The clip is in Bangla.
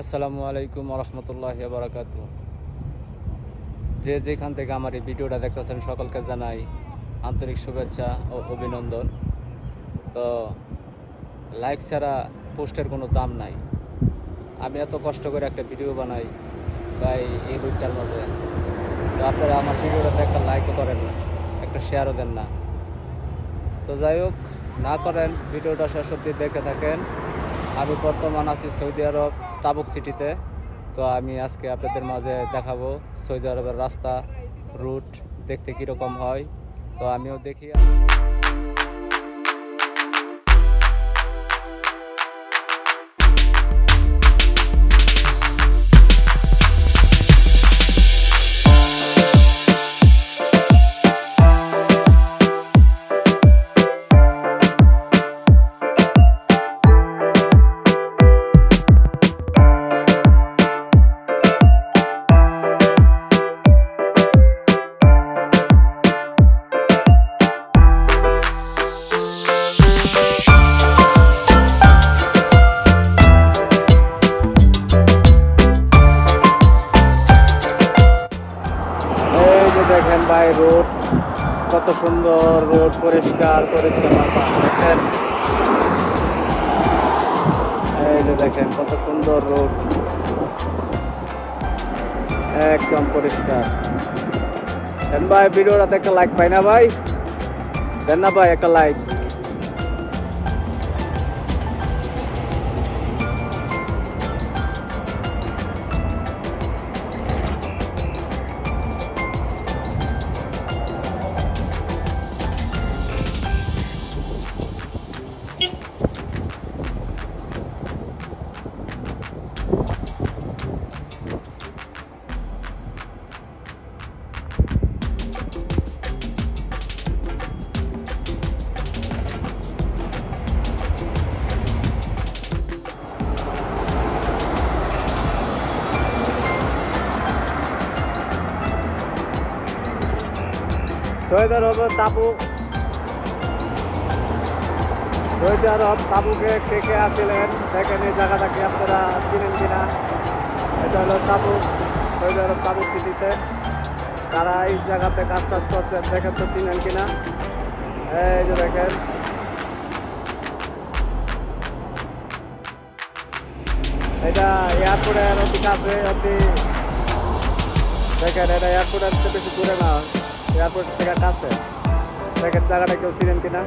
আসসালামু আলাইকুম রহমতুল্লাহ বারাকাতু যে যেখান থেকে আমার এই ভিডিওটা দেখতেছেন সকলকে জানাই আন্তরিক শুভেচ্ছা ও অভিনন্দন। তো লাইক ছাড়া পোস্টের কোনো দাম নাই। আমি এত কষ্ট করে একটা ভিডিও বানাই তাই এই রুটটার মধ্যে তো আপনারা আমার ভিডিওটাতে একটা লাইকও করেন না, একটা শেয়ারও দেন না। তো যাই হোক, না করেন, ভিডিওটা শেষ অব্দি দেখে থাকেন। আমি বর্তমান আছি সৌদি আরব। তাবুক সিটিতে। তো আমি আজকে আপনাদের মাঝে দেখাবো সৌদি আরবের রাস্তা রুট দেখতে কীরকম হয়। তো আমিও দেখি। রোড কত সুন্দর রোড পরিষ্কার করেছে দেখেন। এই দেখেন, কত সুন্দর রোড একদম পরিষ্কার। ভাই, ভিডিওটাতে একটা লাইক পাই না ভাই? দেন না ভাই, একটা লাইক সৈয়দ আরব তাবু। সৈয়দ আরব তাবুকে কে কে আসছিলেন। দেখেন এই জায়গাটাকে আপনারা চিনেন কিনা? এটা হলো তাবু। সৈয়দ আরব তাবু সিটিতে। তারা এই জায়গাতে কাজ টাজ করছেন, দেখেন তো চিনেন কিনা? এই যে দেখেন। এটা এয়ারপোর্টের অতি কাছে, অতি দেখেন, এটা এয়ারপোর্টের বেশি দূরে না। এয়ারপোর্ট কাছে। দেখেন জায়গাটা কেউ ছিলেন কিনা?